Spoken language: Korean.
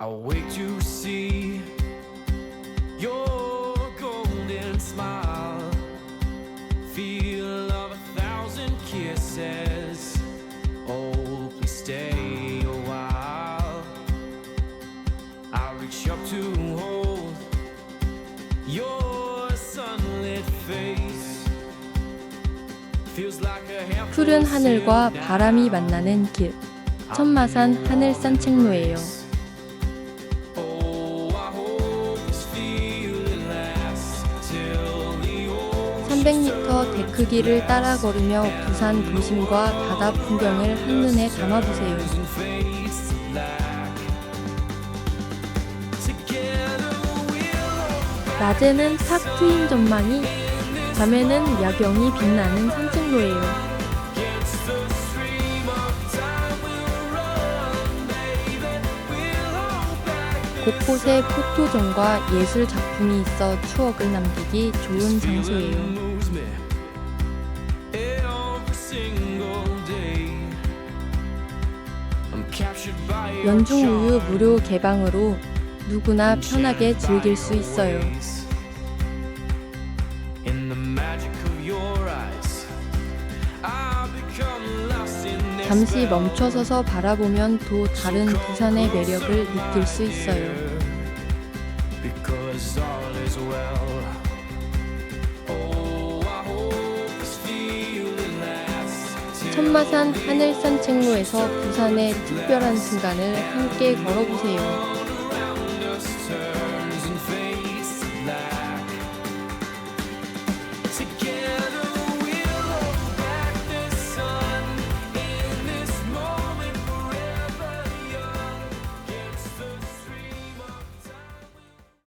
I'll wait to see your golden smile. Feel of a thousand kisses. Oh, please stay a while. I'll reach up to hold your sunlit face. Feels like a hand 푸른 하늘과 바람이 만나는 길. 천마산 하늘 산책로예요. 300m 데크길을 따라 걸으며 부산 도심과 바다 풍경을 한눈에 담아보세요. 낮에는 탁 트인 전망이, 밤에는 야경이 빛나는 산책로예요. 곳곳에 포토존과 예술 작품이 있어 추억을 남기기 좋은 장소예요. Me every single day. I'm captured by your 연중 우유 charm. 무료 개방으로 누구나 편하게 즐길 수 있어요. In the magic of your eyes, I become lost in their 잠시. 멈춰서서 바라보면 또 다른 부산의 매력을 느낄 수 있어요. 천마산 하늘 산책로에서 부산의 특별한 순간을 함께 걸어보세요.